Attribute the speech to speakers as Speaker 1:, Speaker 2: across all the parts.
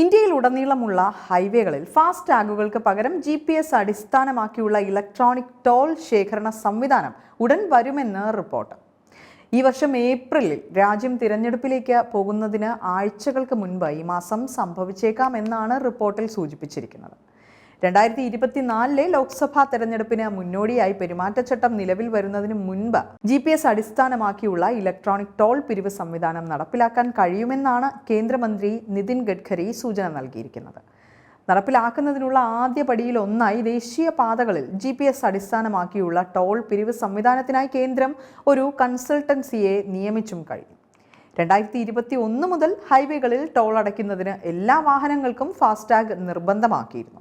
Speaker 1: ഇന്ത്യയിലുടനീളമുള്ള ഹൈവേകളിൽ fast ടാഗുകൾക്ക് പകരം G P S അടിസ്ഥാനമാക്കിയുള്ള ഇലക്ട്രോണിക് ടോൾ ശേഖരണ സംവിധാനം ഉടൻ വരുമെന്ന് റിപ്പോർട്ട്. ഈ വർഷം ഏപ്രിലിൽ രാജ്യം തിരഞ്ഞെടുപ്പിലേക്ക് പോകുന്നതിന് ആഴ്ചകൾക്ക് മുൻപ് ഈ മാസം സംഭവിച്ചേക്കാം എന്നാണ് റിപ്പോർട്ടിൽ സൂചിപ്പിച്ചിരിക്കുന്നത്. രണ്ടായിരത്തി ഇരുപത്തിനാലിലെ ലോക്സഭാ തെരഞ്ഞെടുപ്പിന് മുന്നോടിയായി പെരുമാറ്റച്ചട്ടം നിലവിൽ വരുന്നതിന് മുൻപ് ജി പി എസ് അടിസ്ഥാനമാക്കിയുള്ള ഇലക്ട്രോണിക് ടോൾ പിരിവ് സംവിധാനം നടപ്പിലാക്കാൻ കഴിയുമെന്നാണ് കേന്ദ്രമന്ത്രി നിതിൻ ഗഡ്കരി സൂചന നൽകിയിരിക്കുന്നത്. നടപ്പിലാക്കുന്നതിനുള്ള ആദ്യ പടിയിൽ ഒന്നായി ദേശീയ പാതകളിൽ ജി പി എസ് അടിസ്ഥാനമാക്കിയുള്ള ടോൾ പിരിവ് സംവിധാനത്തിനായി കേന്ദ്രം ഒരു കൺസൾട്ടൻസിയെ നിയമിച്ചും കഴിഞ്ഞു. രണ്ടായിരത്തി ഇരുപത്തി ഒന്ന് മുതൽ ഹൈവേകളിൽ ടോൾ അടയ്ക്കുന്നതിന് എല്ലാ വാഹനങ്ങൾക്കും ഫാസ്ടാഗ് നിർബന്ധമാക്കിയിരുന്നു.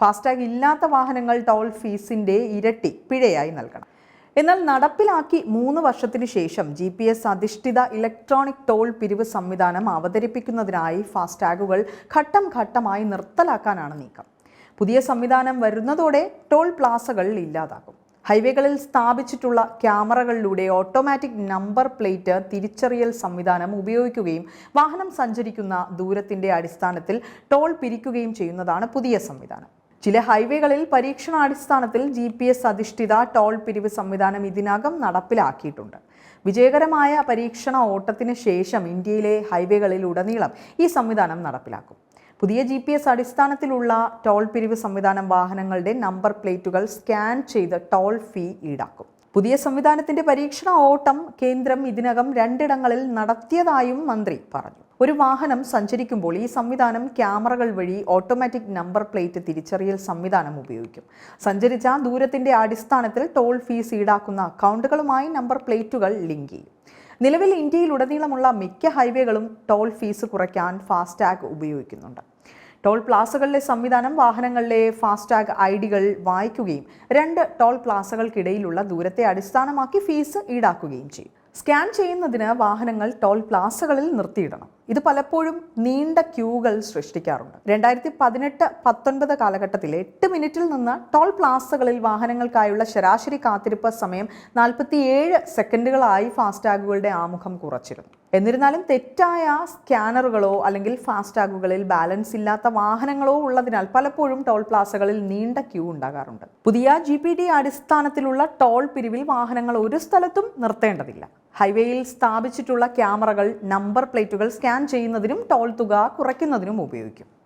Speaker 1: ഫാസ്ടാഗ് ഇല്ലാത്ത വാഹനങ്ങൾ ടോൾ ഫീസിന്റെ ഇരട്ടി പിഴയായി നൽകണം. എന്നാൽ നടപ്പിലാക്കി മൂന്ന് വർഷത്തിന് ശേഷം ജി പി എസ് അധിഷ്ഠിത ഇലക്ട്രോണിക് ടോൾ പിരിവ് സംവിധാനം അവതരിപ്പിക്കുന്നതിനായി ഫാസ്ടാഗുകൾ ഘട്ടം ഘട്ടമായി നിർത്തലാക്കാനാണ് നീക്കം. പുതിയ സംവിധാനം വരുന്നതോടെ ടോൾ പ്ലാസകൾ ഇല്ലാതാകും. ഹൈവേകളിൽ സ്ഥാപിച്ചിട്ടുള്ള ക്യാമറകളിലൂടെ ഓട്ടോമാറ്റിക് നമ്പർ പ്ലേറ്റ് തിരിച്ചറിയൽ സംവിധാനം ഉപയോഗിക്കുകയും വാഹനം സഞ്ചരിക്കുന്ന ദൂരത്തിന്റെ അടിസ്ഥാനത്തിൽ ടോൾ പിരിക്കുകയും ചെയ്യുന്നതാണ് പുതിയ സംവിധാനം. ചില ഹൈവേകളിൽ പരീക്ഷണാടിസ്ഥാനത്തിൽ ജി പി എസ് അധിഷ്ഠിത ടോൾ പിരിവ് സംവിധാനം ഇതിനകം നടപ്പിലാക്കിയിട്ടുണ്ട്. വിജയകരമായ പരീക്ഷണ ഓട്ടത്തിന് ശേഷം ഇന്ത്യയിലെ ഹൈവേകളിൽ ഉടനീളം ഈ സംവിധാനം നടപ്പിലാക്കും. പുതിയ ജി പി എസ് അടിസ്ഥാനത്തിലുള്ള ടോൾ പിരിവ് സംവിധാനം വാഹനങ്ങളുടെ നമ്പർ പ്ലേറ്റുകൾ സ്കാൻ ചെയ്ത് ടോൾ ഫീ ഈടാക്കും. പുതിയ സംവിധാനത്തിന്റെ പരീക്ഷണ ഓട്ടം കേന്ദ്രം ഇതിനകം രണ്ടിടങ്ങളിൽ നടത്തിയതായും മന്ത്രി പറഞ്ഞു. ഒരു വാഹനം സഞ്ചരിക്കുമ്പോൾ ഈ സംവിധാനം ക്യാമറകൾ വഴി ഓട്ടോമാറ്റിക് നമ്പർ പ്ലേറ്റ് തിരിച്ചറിയൽ സംവിധാനം ഉപയോഗിക്കും. സഞ്ചരിച്ച ദൂരത്തിന്റെ അടിസ്ഥാനത്തിൽ ടോൾ ഫീസ് ഈടാക്കുന്ന അക്കൗണ്ടുകളുമായി നമ്പർ പ്ലേറ്റുകൾ ലിങ്ക് ചെയ്യും. നിലവിൽ ഇന്ത്യയിലുടനീളമുള്ള മിക്ക ഹൈവേകളും ടോൾ ഫീസ് കുറയ്ക്കാൻ ഫാസ്ടാഗ് ഉപയോഗിക്കുന്നുണ്ട്. ടോൾ പ്ലാസകളിലെ സംവിധാനം വാഹനങ്ങളിലെ ഫാസ്ടാഗ് ഐ ഡികൾ വായിക്കുകയും രണ്ട് ടോൾ പ്ലാസകൾക്കിടയിലുള്ള ദൂരത്തെ അടിസ്ഥാനമാക്കി ഫീസ് ഈടാക്കുകയും ചെയ്യും. സ്കാൻ ചെയ്യുന്നതിന് വാഹനങ്ങൾ ടോൾ പ്ലാസകളിൽ നിർത്തിയിടണം. ഇത് പലപ്പോഴും നീണ്ട ക്യൂകൾ സൃഷ്ടിക്കാറുണ്ട്. രണ്ടായിരത്തി പതിനെട്ട് പത്തൊൻപത് കാലഘട്ടത്തിൽ എട്ട് മിനിറ്റിൽ നിന്ന് ടോൾ പ്ലാസകളിൽ വാഹനങ്ങൾക്കായുള്ള ശരാശരി കാത്തിരിപ്പ് സമയം നാൽപ്പത്തിയേഴ് സെക്കൻഡുകളായി ഫാസ്ടാഗുകളുടെ ആമുഖം കുറച്ചിരുന്നു. എന്നിരുന്നാലും തെറ്റായ സ്കാനറുകളോ അല്ലെങ്കിൽ ഫാസ്ടാഗുകളിൽ ബാലൻസ് ഇല്ലാത്ത വാഹനങ്ങളോ ഉള്ളതിനാൽ പലപ്പോഴും ടോൾ പ്ലാസകളിൽ നീണ്ട ക്യൂ ഉണ്ടാകാറുണ്ട്. പുതിയ ജി പി ഡി അടിസ്ഥാനത്തിലുള്ള ടോൾ പിരിവിൽ വാഹനങ്ങൾ ഒരു സ്ഥലത്തും നിർത്തേണ്ടതില്ല. ഹൈവേയിൽ സ്ഥാപിച്ചിട്ടുള്ള ക്യാമറകൾ നമ്പർ പ്ലേറ്റുകൾ സ്കാൻ ചെയ്യുന്നതിനും ടോൾ തുക കുറയ്ക്കുന്നതിനും ഉപയോഗിക്കും.